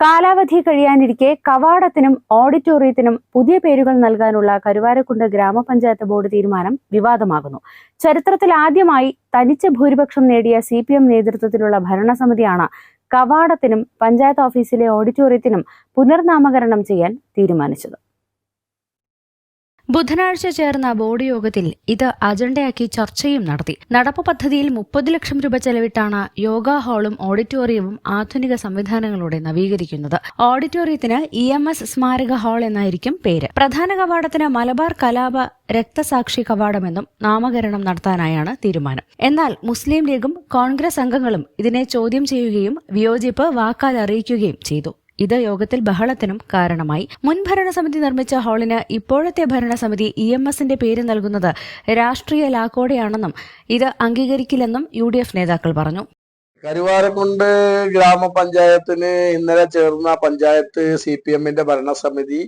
കാലാവധി കഴിയാനിരിക്കെ കവാടത്തിനും ഓഡിറ്റോറിയത്തിനും പുതിയ പേരുകൾ നൽകാനുള്ള കരുവാരക്കുണ്ട് ഗ്രാമപഞ്ചായത്ത് ബോർഡ് തീരുമാനം വിവാദമാകുന്നു. ചരിത്രത്തിൽ ആദ്യമായി തനിച്ച ഭൂരിപക്ഷം നേടിയ സി പി എം നേതൃത്വത്തിലുള്ള ഭരണസമിതിയാണ് കവാടത്തിനും പഞ്ചായത്ത് ഓഫീസിലെ ഓഡിറ്റോറിയത്തിനും പുനർനാമകരണം ചെയ്യാൻ തീരുമാനിച്ചത്. ബുധനാഴ്ച ചേർന്ന ബോർഡ് യോഗത്തിൽ ഇത് അജണ്ടയാക്കി ചർച്ചയും നടത്തി. നടപ്പ് പദ്ധതിയിൽ മുപ്പത് ലക്ഷം രൂപ ചെലവിട്ടാണ് യോഗ ഹാളും ഓഡിറ്റോറിയവും ആധുനിക സംവിധാനങ്ങളോടെ നവീകരിക്കുന്നത്. ഓഡിറ്റോറിയത്തിന് ഇ എം എസ് സ്മാരക ഹാൾ എന്നായിരിക്കും പേര്. പ്രധാന കവാടത്തിന് മലബാർ കലാപ രക്തസാക്ഷി കവാടമെന്നും നാമകരണം നടത്താനായാണ് തീരുമാനം. എന്നാൽ മുസ്ലിം ലീഗും കോൺഗ്രസ് അംഗങ്ങളും ഇതിനെ ചോദ്യം ചെയ്യുകയും വിയോജിപ്പ് വാക്കാൽ അറിയിക്കുകയും ചെയ്തു. ഇത് യോഗത്തിൽ ബഹളത്തിനും കാരണമായി. മുൻ ഭരണസമിതി നിർമ്മിച്ച ഹാളിന് ഇപ്പോഴത്തെ ഭരണസമിതി ഇ എം എസിന്റെ പേര് നൽകുന്നത് രാഷ്ട്രീയ ലാക്കോടെയാണെന്നും ഇത് അംഗീകരിക്കില്ലെന്നും യു ഡി എഫ് നേതാക്കൾ പറഞ്ഞു. കരുവാരക്കുണ്ട് ഗ്രാമപഞ്ചായത്തിന് ഇന്നലെ ചേർന്ന പഞ്ചായത്ത് സി പി എമ്മിന്റെ ഭരണസമിതി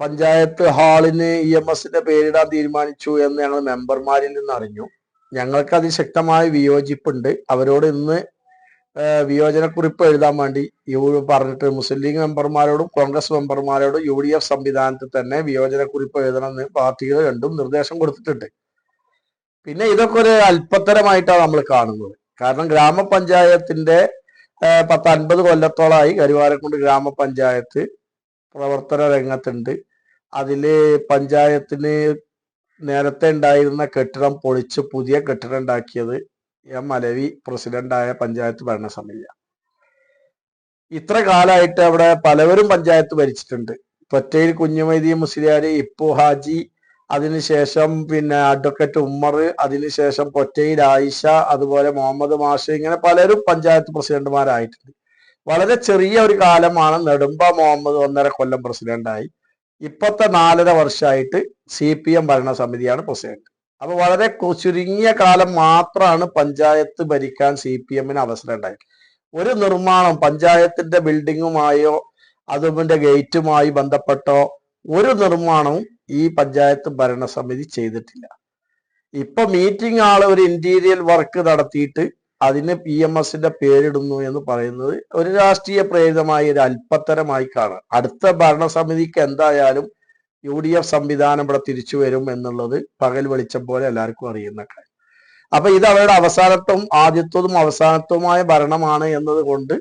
പഞ്ചായത്ത് ഹാളിന് ഇ എം എസിന്റെ പേരിടാൻ തീരുമാനിച്ചു എന്ന് ഞങ്ങൾ മെമ്പർമാരിൽ നിന്ന് അറിഞ്ഞു. ഞങ്ങൾക്ക് അതിശക്തമായ വിയോജിപ്പുണ്ട്. അവരോട് ഇന്ന് വിയോജനക്കുറിപ്പ് എഴുതാൻ വേണ്ടി യു പറഞ്ഞിട്ട് മുസ്ലിം ലീഗ് മെമ്പർമാരോടും കോൺഗ്രസ് മെമ്പർമാരോടും യു ഡി എഫ് സംവിധാനത്തിൽ തന്നെ വിയോജനക്കുറിപ്പ് എഴുതണമെന്ന് പാർട്ടികൾ രണ്ടും നിർദ്ദേശം കൊടുത്തിട്ടുണ്ട്. പിന്നെ ഇതൊക്കെ ഒരു അല്പത്തരമായിട്ടാണ് നമ്മൾ കാണുന്നത്. കാരണം ഗ്രാമപഞ്ചായത്തിന്റെ പത്ത് അൻപത് കൊല്ലത്തോളമായി കരുവാരക്കുണ്ട് ഗ്രാമപഞ്ചായത്ത് പ്രവർത്തന രംഗത്തുണ്ട്. അതിൽ പഞ്ചായത്തിന് നേരത്തെ ഉണ്ടായിരുന്ന കെട്ടിടം പൊളിച്ച് പുതിയ കെട്ടിടം ഉണ്ടാക്കിയത് എം അലവി പ്രസിഡന്റായ പഞ്ചായത്ത് ഭരണസമിതി ഇത്ര കാലമായിട്ട് അവിടെ പലവരും പഞ്ചായത്ത് ഭരിച്ചിട്ടുണ്ട്. പൊറ്റയിൽ കുഞ്ഞുമൈദി മുസ്ലിയാര് ഇപ്പു ഹാജി അതിനുശേഷം പിന്നെ അഡ്വക്കേറ്റ് ഉമ്മർ അതിനുശേഷം പൊറ്റയിൽ ആയിഷ അതുപോലെ മുഹമ്മദ് മാഷ് ഇങ്ങനെ പലരും പഞ്ചായത്ത് പ്രസിഡന്റുമാരായിട്ടുണ്ട്. വളരെ ചെറിയ ഒരു കാലമാണ് നെടുമ്പ മുഹമ്മദ് ഒന്നര കൊല്ലം പ്രസിഡന്റായി. ഇപ്പത്തെ നാലര വർഷമായിട്ട് സി പി എം ഭരണസമിതിയാണ് പ്രസിഡന്റ്. അപ്പൊ വളരെ ചുരുങ്ങിയ കാലം മാത്രമാണ് പഞ്ചായത്ത് ഭരിക്കാൻ സി പി എമ്മിന് അവസരം ഉണ്ടായത്. ഒരു നിർമ്മാണം പഞ്ചായത്തിന്റെ ബിൽഡിങ്ങുമായോ അതുപോലെ ഗേറ്റുമായി ബന്ധപ്പെട്ടോ ഒരു നിർമ്മാണവും ഈ പഞ്ചായത്ത് ഭരണസമിതി ചെയ്തിട്ടില്ല. ഇപ്പൊ മീറ്റിംഗ് ആൾ ഒരു ഇന്റീരിയൽ വർക്ക് നടത്തിയിട്ട് അതിന് പി എം എസിന്റെ പേരിടുന്നു എന്ന് പറയുന്നത് ഒരു രാഷ്ട്രീയ പ്രേരിതമായ ഒരു അല്പത്തരമായി കാണാം. അടുത്ത ഭരണസമിതിക്ക് എന്തായാലും യു ഡി എഫ് സംവിധാനം ഇവിടെ തിരിച്ചു വരും എന്നുള്ളത് പകൽ വെളിച്ചം പോലെ എല്ലാവർക്കും അറിയുന്ന കാര്യം. അപ്പൊ ഇത് അവരുടെ അവസാനത്തും ആദ്യത്വതും അവസാനത്തുമായ ഭരണമാണ് എന്നതുകൊണ്ട്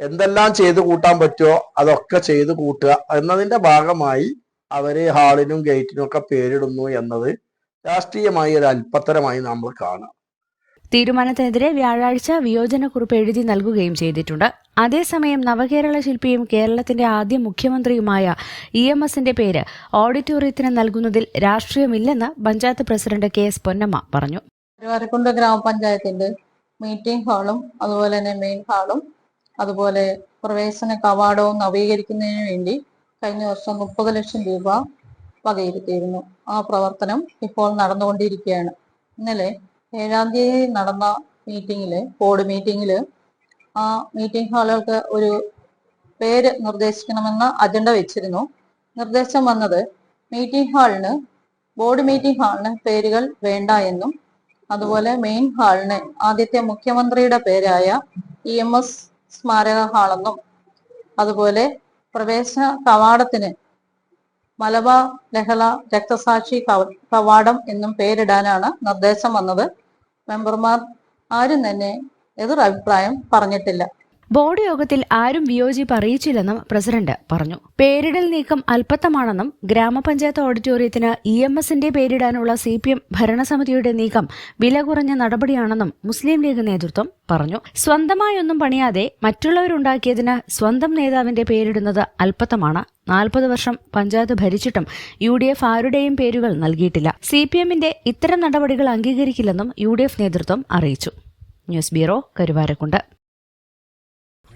എന്തെല്ലാം ചെയ്തു കൂട്ടാൻ പറ്റുമോ അതൊക്കെ ചെയ്തു കൂട്ടുക എന്നതിന്റെ ഭാഗമായി അവർ ഹാളിനും ഗേറ്റിനും ഒക്കെ പേരിടുന്നു എന്നത് രാഷ്ട്രീയമായി ഒരു അല്പത്തരമായി നമ്മൾ കാണാം. തീരുമാനത്തിനെതിരെ വ്യാഴാഴ്ച വിയോജനക്കുറിപ്പ് എഴുതി നൽകുകയും ചെയ്തിട്ടുണ്ട്. അതേസമയം നവകേരള ശില്പിയും കേരളത്തിന്റെ ആദ്യ മുഖ്യമന്ത്രിയുമായ ഇ എം എസിന്റെ പേര് ഓഡിറ്റോറിയത്തിന് നൽകുന്നതിൽ രാഷ്ട്രീയമില്ലെന്ന് panchayat president K S Ponnamma പറഞ്ഞു. ഗ്രാമപഞ്ചായത്തിന്റെ മീറ്റിംഗ് ഹാളും അതുപോലെ തന്നെ മെയിൻ ഹാളും അതുപോലെ പ്രവേശന കവാടവും നവീകരിക്കുന്നതിന് വേണ്ടി കഴിഞ്ഞ വർഷം മുപ്പത് ലക്ഷം രൂപ വകയിരുത്തിയിരുന്നു. ആ പ്രവർത്തനം ഇപ്പോൾ നടന്നുകൊണ്ടിരിക്കുകയാണ്. ഇന്നലെ ഏഴാം തീയതി നടന്ന മീറ്റിംഗിൽ ബോർഡ് മീറ്റിംഗിൽ ആ മീറ്റിംഗ് ഹാളുകൾക്ക് ഒരു പേര് നിർദ്ദേശിക്കണമെന്ന അജണ്ട വെച്ചിരുന്നു. നിർദ്ദേശം വന്നത് മീറ്റിംഗ് ഹാളിന് ബോർഡ് മീറ്റിംഗ് ഹാളിന് പേരുകൾ വേണ്ട എന്നും അതുപോലെ മെയിൻ ഹാളിന് ആദ്യത്തെ മുഖ്യമന്ത്രിയുടെ പേരായ ഇ എം എസ് സ്മാരക ഹാളെന്നും അതുപോലെ പ്രവേശന കവാടത്തിന് മലബാർ ലഹള രക്തസാക്ഷി കവാടം എന്നും പേരിടാനാണ് നിർദ്ദേശം വന്നത്. മെമ്പർമാർ ആരും തന്നെ എതിർ അഭിപ്രായം പറഞ്ഞിട്ടില്ല. ബോർഡ് യോഗത്തിൽ ആരും വിയോജിപ്പ് അറിയിച്ചില്ലെന്നും പ്രസിഡന്റ് പറഞ്ഞു. പേരിടൽ നീക്കം അല്പത്തമാണെന്നും ഗ്രാമപഞ്ചായത്ത് ഓഡിറ്റോറിയത്തിന് ഇ എം എസിന്റെ പേരിടാനുള്ള സി പി എം ഭരണസമിതിയുടെ നീക്കം വില കുറഞ്ഞ നടപടിയാണെന്നും മുസ്ലിം ലീഗ് നേതൃത്വം പറഞ്ഞു. സ്വന്തമായൊന്നും പണിയാതെ മറ്റുള്ളവരുണ്ടാക്കിയതിന് സ്വന്തം നേതാവിന്റെ പേരിടുന്നത് അല്പത്തമാണ് നാൽപ്പത് വർഷം പഞ്ചായത്ത് ഭരിച്ചിട്ടും യു ഡി എഫ് ആരുടെയും പേരുകൾ നൽകിയിട്ടില്ല. സി പി എമ്മിന്റെ ഇത്തരം നടപടികൾ അംഗീകരിക്കില്ലെന്നും യു ഡി എഫ് നേതൃത്വം അറിയിച്ചു. News bureau Karuvarakundu.